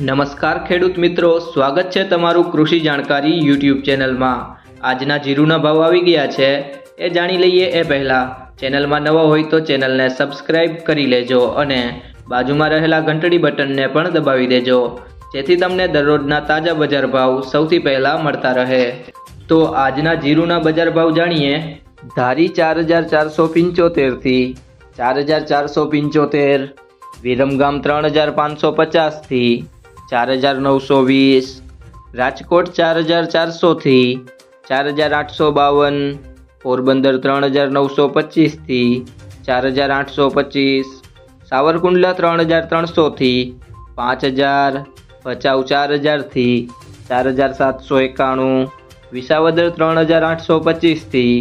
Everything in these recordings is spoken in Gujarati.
નમસ્કાર ખેડૂત મિત્રો, સ્વાગત છે તમારું કૃષિ જાણકારી યુટ્યુબ ચેનલમાં. આજના જીરુના ભાવ આવી ગયા છે, એ જાણી લઈએ એ પહેલાં. ચેનલમાં નવા હોય તો ચેનલને સબસ્ક્રાઇબ કરી લેજો અને બાજુમાં રહેલા ઘંટડી બટનને પણ દબાવી દેજો, જેથી તમને દરરોજના તાજા બજાર ભાવ સૌથી પહેલાં મળતા રહે. તો આજના જીરુના બજાર ભાવ જાણીએ. ધારી ચાર હજાર ચારસો પંચોતેરથી ચાર હજાર ચારસો પંચોતેર, વિરમગામ ત્રણ હજાર પાંચસો પચાસથી ચાર હજાર નવસો વીસ. રાજકોટ ચાર હજાર ચારસોથી ચાર હજાર આઠસો બાવન. પોરબંદર ત્રણ હજાર નવસો પચીસથી ચાર હજાર આઠસો પચીસ. સાવરકુંડલા ત્રણ હજાર ત્રણસોથી પાંચ હજાર. ભચાઉ ચાર હજારથી ચાર હજાર સાતસો એકાણું. વિસાવદર ત્રણ હજાર આઠસો પચીસથી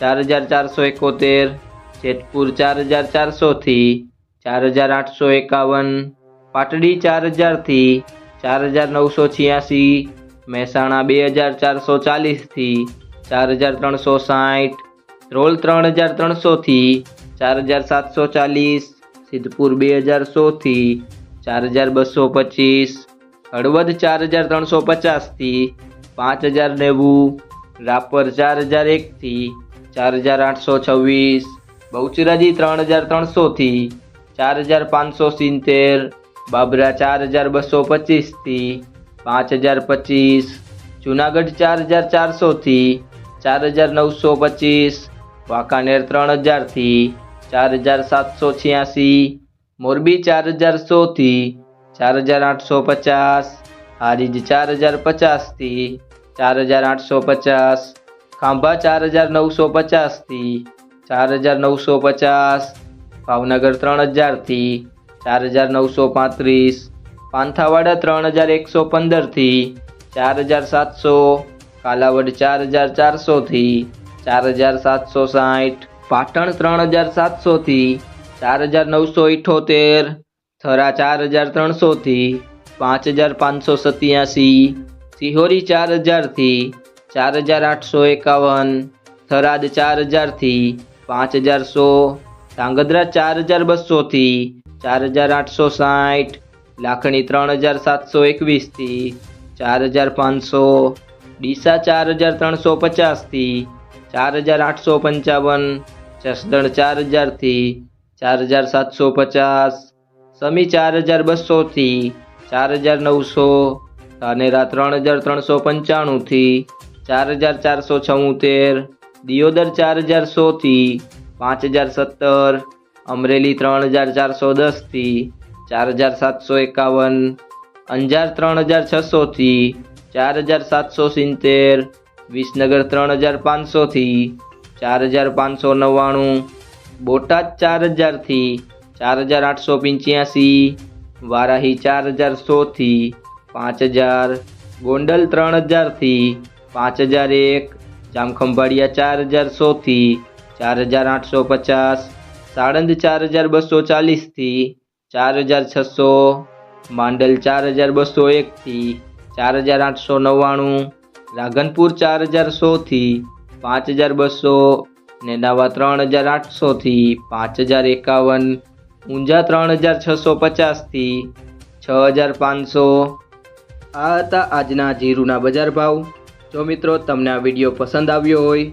ચાર હજાર ચારસો એકોતેર. જેતપુર ચાર હજાર ચારસોથી ચાર હજાર આઠસો એકાવન. પાટડી ચાર હજારથી ચાર હજાર નવસો છ્યાસી, મહેસાણા બે હજાર ચારસો ચાલીસથી ચાર હજાર ત્રણસો સાઠ ધ્રોલ ત્રણ હજાર ત્રણસોથી ચાર હજાર સાતસો ચાલીસ, સિદ્ધપુર બે હજાર સોથી ચાર હજાર બસો પચીસ, હળવદ ચાર હજાર ત્રણસો પચાસથી પાંચ હજાર નેવું, રાપર ચાર હજાર એકથી ચાર હજાર આઠસો છવ્વીસ, બહુચરાજી ત્રણ હજાર ત્રણસોથી ચાર હજાર પાંચસો સિત્તેર બાબરા ચાર હજાર બસો પચીસથી પાંચ હજાર પચીસ જુનાગઢ ચાર હજાર ચારસોથી ચાર હજાર નવસો પચીસ વાંકાનેર ત્રણ હજારથી ચાર હજાર સાતસો છ્યાસી મોરબી ચાર હજાર સોથી ચાર હજાર આઠસો પચાસ હારીજ ચાર હજાર પચાસથી ચાર હજાર આઠસો પચાસ ખાંભા ચાર હજાર નવસો પચાસથી ચાર હજાર નવસો પચાસ ભાવનગર ત્રણ હજારથી ચાર હજાર નવસો પાંત્રીસ, પાંથાવાડા ત્રણ હજાર એકસો પંદરથી, ચાર હજાર સાતસો, કાલાવડ ચાર હજાર ચારસોથી, ચાર હજાર સાતસો સાઠ, પાટણ ત્રણ હજાર સાતસોથી, ચાર હજાર નવસો ઇઠોતેર, થરા ચાર હજાર ત્રણસોથી, પાંચ હજાર પાંચસો સત્યાસી, સિહોરી ચાર હજારથી, ચાર હજાર આઠસો એકાવન, થરાદ ચાર હજારથી, પાંચ હજાર સો ધાંગધ્રા ચાર હજાર બસોથી ચાર હજાર આઠસો સાઠ, લાખણી ત્રણ હજાર સાતસો એકવીસથી, ચાર હજાર પાંચસો, ડીસા ચાર હજાર ત્રણસો પચાસથી, ચાર હજાર આઠસો પંચાવન, જસદણ ચાર હજારથી, ચાર હજાર સાતસો પચાસ, સમી ચાર હજાર બસોથી ચાર હજાર નવસો, ધાનેરા ત્રણ હજાર ત્રણસો પંચાણુંથી, ચાર હજાર ચારસો છોતેર, દિયોદર ચાર હજાર સોથી, પાંચ હજાર સત્તર અમરેલી ત્રણ હજાર ચારસો દસથી ચાર હજાર સાતસો એકાવન, અંજાર ત્રણ હજાર છસોથી ચાર હજાર સાતસો સિત્તેર, વિસનગર ત્રણ હજાર પાંચસોથી ચાર હજાર પાંચસો નવ્વાણું, બોટાદ ચાર હજારથી ચાર હજાર આઠસો પંચ્યાસી, વારાહી ચાર હજાર સોથી પાંચ હજાર, ગોંડલ ત્રણ હજારથી પાંચ હજાર એક, જામખંભાળિયા ચાર હજાર સોથી ચાર હજાર આઠસો પચાસ સાણંદ ચાર હજાર બસો ચાલીસથી ચાર હજાર છસો, માંડલ ચાર હજાર બસો એકથી ચાર હજાર આઠસો નવ્વાણું, રાધનપુર ચાર હજાર સોથી પાંચ હજાર બસો, નેનાવા ત્રણ હજાર આઠસોથી પાંચ હજાર એકાવન, ઊંઝા ત્રણ હજાર છસો પચાસથી છ હજાર પાંચસો. આ હતા આજના જીરુના બજાર ભાવ. જો મિત્રો તમને આ વીડિયો પસંદ આવ્યો હોય